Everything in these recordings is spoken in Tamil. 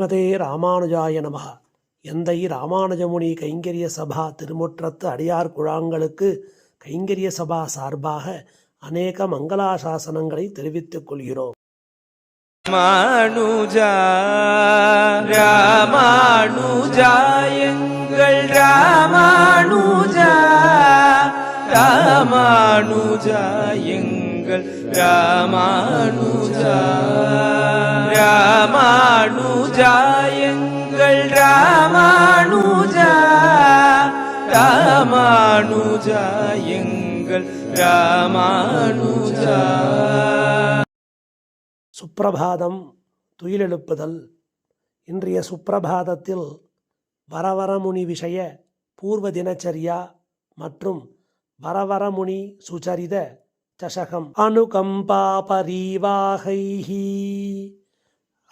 ஸ்ரீமதே ராமானுஜாய நம எந்தை ராமானுஜமுனி கைங்கரிய சபா திருமுற்றத்து அடியார் குழாங்களுக்கு கைங்கரிய சபா சார்பாக அநேக மங்களாசாசனங்களை தெரிவித்துக் கொள்கிறோம். ராமானுஜா ராமானுஜா எங்கள் ராமானுஜா ராமானுஜா எங்கள் ராமானுஜா. ராமானுஜா எங்கள் ராமானுஜா. சுப்பிரபாதம் துயிலெழுப்புதல். இன்றைய சுப்பிரபாதத்தில் வரவரமுனி விஷய பூர்வ தினச்சரியா மற்றும் வரவரமுனி சுச்சரித சஷகம் அனுகம்பா பரீவாகைஹி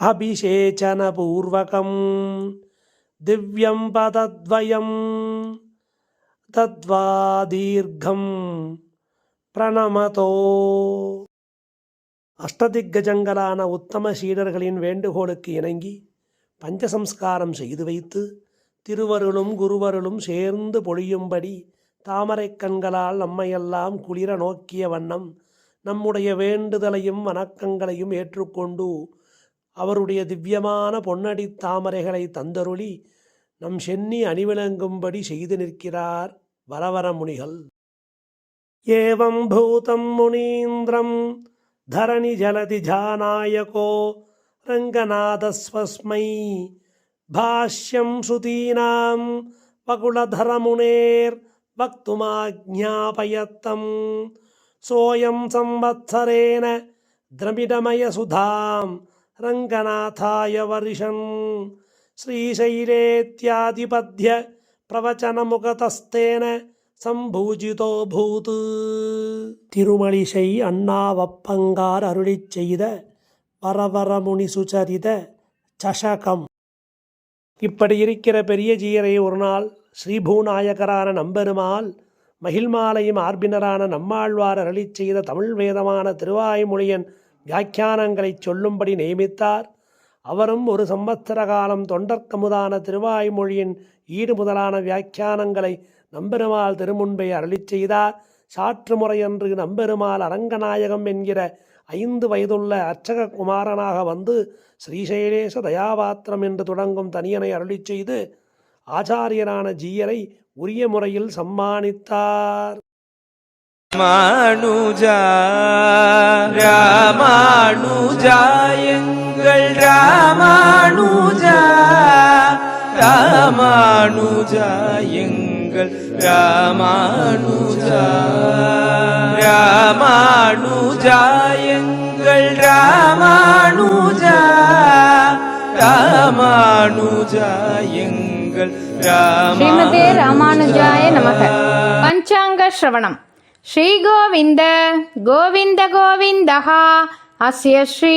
அபிஷேச்சனபூர்வகம். திவ்யம் பதத்வயம் தத்வா தீர்க்கம் பிரணமதோ அஷ்டதிக்கஜங்களான உத்தம சீடர்களின் வேண்டுகோளுக்கு இணங்கி பஞ்சசம்ஸ்காரம் செய்து வைத்து திருவருளும் குருவருளும் சேர்ந்து பொழியும்படி தாமரைக் கண்களால் நம்மையெல்லாம் குளிர நோக்கிய வண்ணம் நம்முடைய வேண்டுதலையும் வணக்கங்களையும் ஏற்றுக்கொண்டு அவருடைய திவ்யமான பொன்னடி தாமரைகளை தந்தருளி நம் சென்னி அணிவிளங்கும்படி செய்து நிற்கிறார் வரவர முனிகள் ஏவம் பூதம் முனீந்திரம் தரணி ஜலதி ஜாநாயகோ ரங்கநாதஸ்வஸ்மை. பாஷ்யம் ஸ்ருதீனாம் பகுலதரமுனேர் வக்துமாஜாபயத்தம் சோயம் சம்வத்சரேன திரமிடமயசுதாம் ரங்கநாதாய வருஷன். श्रीशैलेत्यादिपद्य प्रवचनमुखतस्तेन சம்பூஜிதோ பூது திருமலிசை அண்ணாவப்பங்கார் அருளிச் செய்த வரவரமுனி சுச்சரித சஷகம் இப்படி இருக்கிற பெரிய ஜீயரை ஒரு நாள் ஸ்ரீபூநாயகரான நம்பெருமாள் மகிழ்மாலையும் ஆர்பினரான நம்மாழ்வார் அருளிச் செய்த தமிழ் வேதமான திருவாய்மொழியன் வியாக்கியானங்களைச் சொல்லும்படி நியமித்தார் அவரும் ஒரு சம்பத்சர காலம் தொண்டர்க்கமுதான திருவாய்மொழியின் ஈடு முதலான வியாக்கியானங்களை நம்பெருமாள் திருமுன்பை அருளிச் செய்தார். சாற்று முறையன்று நம்பெருமாள் அரங்கநாயகம் என்கிற ஐந்து வயதுள்ள அர்ச்சக குமாரனாக வந்து ஸ்ரீசைலேச தயாபாத்திரம் என்று தொடங்கும் தனியனை அருளிச் செய்து ஆச்சாரியரான ஜீயரை உரிய முறையில் சம்மானித்தார். ராமானுஜா ராமானுஜாயங்க எங்கள் ராமானுஜா ராமானுஜா எங்கள் ராமானுஜா. ராமானுஜா எங்கள் ராமானுஜா ராமானுஜா எங்கள் ஸ்ரீமதே ராமானுஜாய நமக. பஞ்சாங்க ஸ்ரவணம். ஸ்ரீகோவிந்த கோவிந்த கோவிந்தः அஸ்ய ஸ்ரீ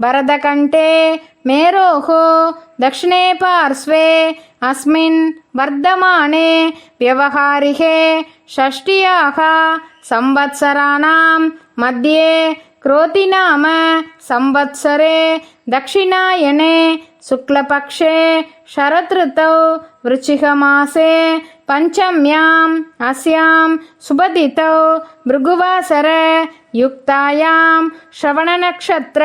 भरतकण्ठे मेरोः दक्षिणे पार्श्वे अस्मिन् वर्धमाने व्यवहारिके षष्ट्याः संवत्सराणां मध्ये क्रोतिनाम संवत्सरे दक्षिणायने शुक्लपक्षे शरदृतौ वृश्चिकमासे पञ्चम्याम् अस्यां सुबदितौ भृगुवासर युक्तायां श्रवणनक्षत्र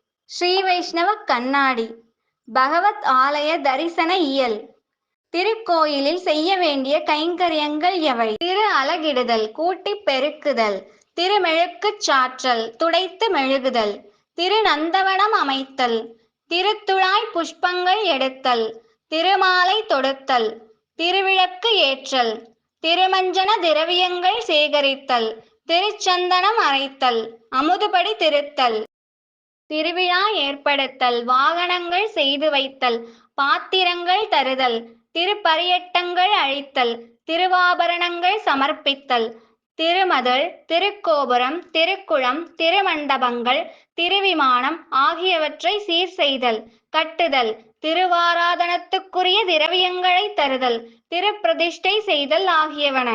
ஸ்ரீ வைஷ்ணவ கண்ணாடி. பகவத் ஆலய தரிசன இயல். திருக்கோயிலில் செய்ய வேண்டிய கைங்கரியங்கள் எவை? திரு அலகிடுதல் கூட்டி பெருக்குதல். திருமெழுக்குச் சாற்றல் துடைத்து மெழுகுதல். திருநந்தவனம் அமைத்தல். திருத்துழாய் புஷ்பங்கள் எடுத்தல். திருமாலை தொடுத்தல். திருவிளக்கு ஏற்றல். திருமஞ்சன திரவியங்கள் சேகரித்தல். திருச்சந்தனம் அரைத்தல். அமுதுபடி திருத்தல். திருவிழா ஏற்படுத்தல் வாகனங்கள் செய்து வைத்தல் பாத்திரங்கள் தருதல் திருப்பரியட்டங்கள் அழித்தல் திருவாபரணங்கள் சமர்ப்பித்தல் திருமதல் திருக்கோபுரம் திருக்குளம் திருமண்டபங்கள் திருவிமானம் ஆகியவற்றை சீர் செய்தல் கட்டுதல் திருவாராதனத்துக்குரிய திரவியங்களை தருதல் திருப்பிரதிஷ்டை செய்தல் ஆகியவன.